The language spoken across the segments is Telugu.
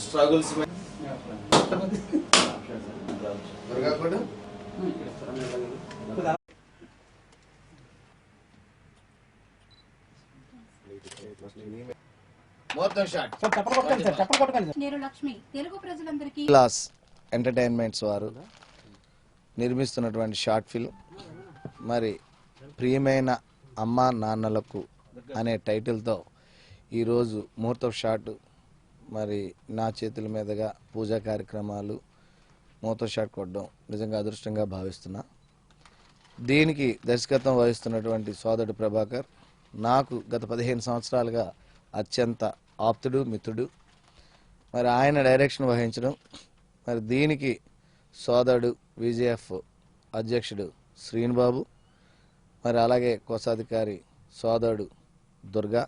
స్ట్రగుల్స్ మొత్తం షాట్ నేను లక్ష్మి తెలుగు ప్రజలందరికీ క్లాస్ ఎంటర్టైన్మెంట్స్ వారు నిర్మిస్తున్నటువంటి షార్ట్ ఫిల్మ్ మరి ప్రియమైన అమ్మా నాన్నలకు అనే టైటిల్తో ఈరోజు ముహూర్తం షాట్ మరి నా చేతుల మీదుగా పూజా కార్యక్రమాలు మూత షాట్ కొట్టడం నిజంగా అదృష్టంగా భావిస్తున్నా. దీనికి దర్శకత్వం వహిస్తున్నటువంటి సోదరుడు ప్రభాకర్ నాకు గత పదిహేను సంవత్సరాలుగా అత్యంత ఆప్తుడు మిత్రుడు. మరి ఆయన డైరెక్షన్ వహించడం మరి దీనికి సోదరుడు విజేఎఫ్ అధ్యక్షుడు శ్రీనుబాబు మరి అలాగే కోశాధికారి సోదరుడు దుర్గా.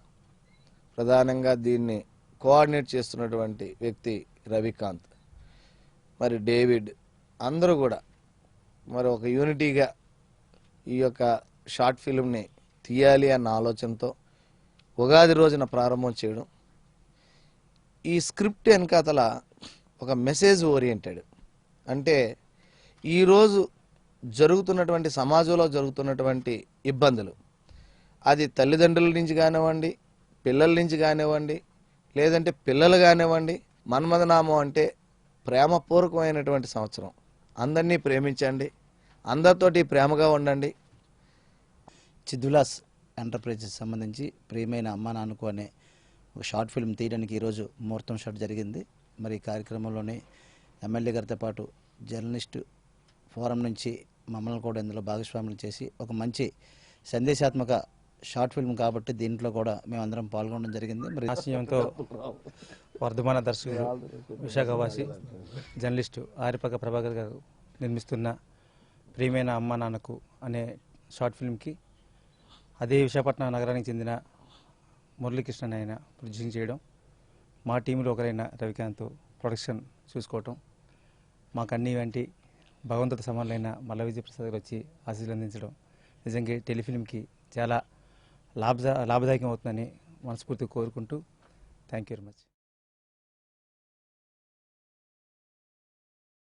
ప్రధానంగా దీన్ని కోఆర్డినేట్ చేస్తున్నటువంటి వ్యక్తి రవికాంత్. మరి డేవిడ్ అందరూ కూడా మరి ఒక యూనిటీగా ఈ యొక్క షార్ట్ ఫిల్మ్ని తీయాలి అన్న ఆలోచనతో ఉగాది రోజున ప్రారంభం చేయడం. ఈ స్క్రిప్ట్ వెనకాతల ఒక మెసేజ్ ఓరియంటెడ్. అంటే ఈరోజు జరుగుతున్నటువంటి సమాజంలో జరుగుతున్నటువంటి ఇబ్బందులు. అది తల్లిదండ్రుల నుంచి కానివ్వండి పిల్లల నుంచి కానివ్వండి లేదంటే పిల్లలు కానివ్వండి మన్మథనామం అంటే ప్రేమపూర్వకమైనటువంటి సంవత్సరం. అందరినీ ప్రేమించండి అందరితోటి ప్రేమగా ఉండండి. చిద్దులాస్ ఎంటర్ప్రైజెస్ సంబంధించి ప్రియమైన అమ్మ నాన్నకు అనే ఒక షార్ట్ ఫిల్మ్ తీయడానికి ఈరోజు ముహూర్తం షాట్ జరిగింది. మరి ఈ కార్యక్రమంలోనే ఎమ్మెల్యే గారితో పాటు జర్నలిస్ట్ ఫోరం నుంచి మమ్మల్ని కూడా ఇందులో భాగస్వాములు చేసి ఒక మంచి సందేశాత్మక షార్ట్ ఫిల్మ్ కాబట్టి దీంట్లో కూడా మేమందరం పాల్గొనడం జరిగింది. మరి ఆశయంతో వర్ధమాన దర్శకుడు విశాఖవాసి జర్నలిస్టు ఆరిపక ప్రభాకర్ గారు నిర్మిస్తున్న ప్రియమైన అమ్మ నాన్నకు అనే షార్ట్ ఫిల్మ్కి అదే విశాఖపట్నం నగరానికి చెందిన మురళీకృష్ణన్ ఆయన ప్రొడ్యూసింగ్ చేయడం మా టీంలో ఒకరైన రవికాంత్ ప్రొడక్షన్ చూసుకోవటం మాకు అన్ని వంటి భగవంతుడి సమానులైన మల్ల విజయ ప్రసాద్ గారు వచ్చి ఆశీస్సులు అందించడం నిజంగా టెలిఫిల్మ్కి చాలా లాభ లాభదాయకం అవుతుందని మనస్ఫూర్తిగా కోరుకుంటూ థ్యాంక్ యూ వెరీ మచ్